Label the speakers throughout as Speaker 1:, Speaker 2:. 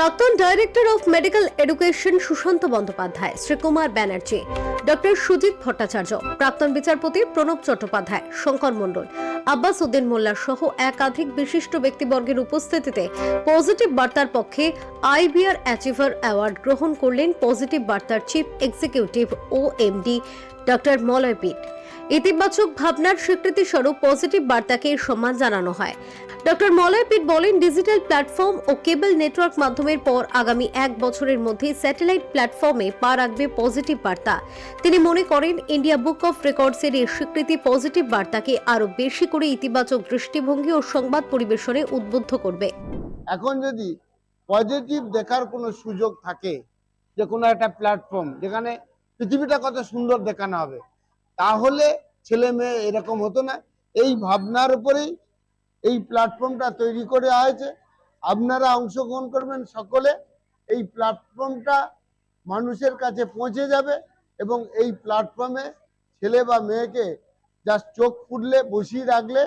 Speaker 1: প্রাক্তন director of medical education Sushanta Bandyopadhyay, Srikumar Banerjee, doctor Sujit Bhattacharya, প্রাক্তন বিচারপতি প্রণব চট্টোপাধ্যায়, শঙ্কর মণ্ডল, আব্বাস উদ্দিন মোল্লা সহ একাধিক বিশিষ্ট ব্যক্তিবর্গের উপস্থিতিতে পজিটিভ বার্তার পক্ষে আইবিআর অ্যাচিভার অ্যাওয়ার্ড গ্রহণ করলেন পজিটিভ বার্তার চিফ এক্সিকিউটিভ ও এমডি ডক্টর মলয় পিট ইতিবাচক ভাবনার স্বীকৃতি স্বরূপ পজিটিভ বার্তাকে সম্মান জানানো হয়। ডক্টর মলয় পিট বলেন ডিজিটাল প্ল্যাটফর্ম ও কেবল নেটওয়ার্ক মাধ্যমের পর আগামী এক বছরের মধ্যে স্যাটেলাইট প্ল্যাটফর্মে পা রাখবে পজিটিভ বার্তা। তিনি মনে করেন, ইন্ডিয়া বুক অফ রেকর্ডসের এই স্বীকৃতি পজিটিভ বার্তাকে আরও বেশি করে ইতিবাচক দৃষ্টিভঙ্গি ও সংবাদ পরিবেশনে উদ্বুদ্ধ করবে।
Speaker 2: এখন যদি পজিটিভ দেখার কোনো সুযোগ থাকে, যে কোনো একটা প্ল্যাটফর্ম যেখানে পৃথিবীটা কত সুন্দর দেখানো হবে। তাহলে ছেলে মেয়ে এরকম হতো না। এই ভাবনার উপরেই এই প্ল্যাটফর্মটা তৈরি করে হয়েছে আপনারা অংশগ্রহণ করবেন সকলে। এই প্ল্যাটফর্মটা মানুষের কাছে পৌঁছে যাবে এবং এই প্ল্যাটফর্মে ছেলে বা মেয়েকে জাস্ট চোখ ফুটলে, বসিয়ে রাখলে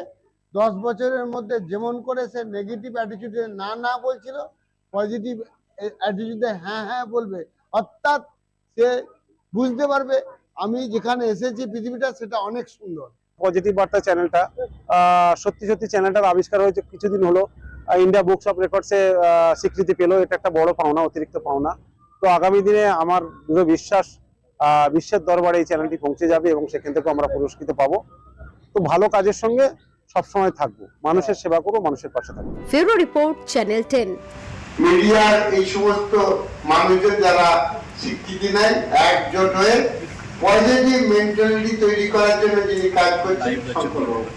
Speaker 2: দশ বছরের মধ্যে যেমন করে সে নেগেটিভ অ্যাটিটিউডে না না বলছিল পজিটিভ অ্যাটিটিউডে হ্যাঁ হ্যাঁ বলবে। অর্থাৎ সে বুঝতে পারবে আমি যেখানে এসেছি পৃথিবীটা সেটা অনেক সুন্দর।
Speaker 3: পজিটিভ বার্তা চ্যানেলটা আহ, সত্যি সত্যি চ্যানেলটার আবিষ্কার হয়েছে কিছুদিন হলো। ইন্ডিয়া বুকস অফ রেকর্ডসে স্বীকৃতি পেল। এটা একটা বড় পাওনা অতিরিক্ত পাওনা। তো আগামী দিনে আমার দৃঢ় বিশ্বাস আহ, বিশ্বের দরবারে এই চ্যানেলটি পৌঁছে যাবে এবং সেখান থেকেও আমরা পুরস্কৃত পাবো। তো ভালো কাজের সঙ্গে সবসময় থাকব। মানুষের সেবা করব মানুষের পাশে থাকব।
Speaker 1: ফেরো রিপোর্ট চ্যানেল টেন
Speaker 4: মিডিয়ার এই সমস্ত মানুষের যারা স্বীকৃতি নেয় একজোট হয়ে পজিটিভ মেন্টালিটি তৈরি করার জন্য যিনি কাজ করছেন শঙ্করবাবু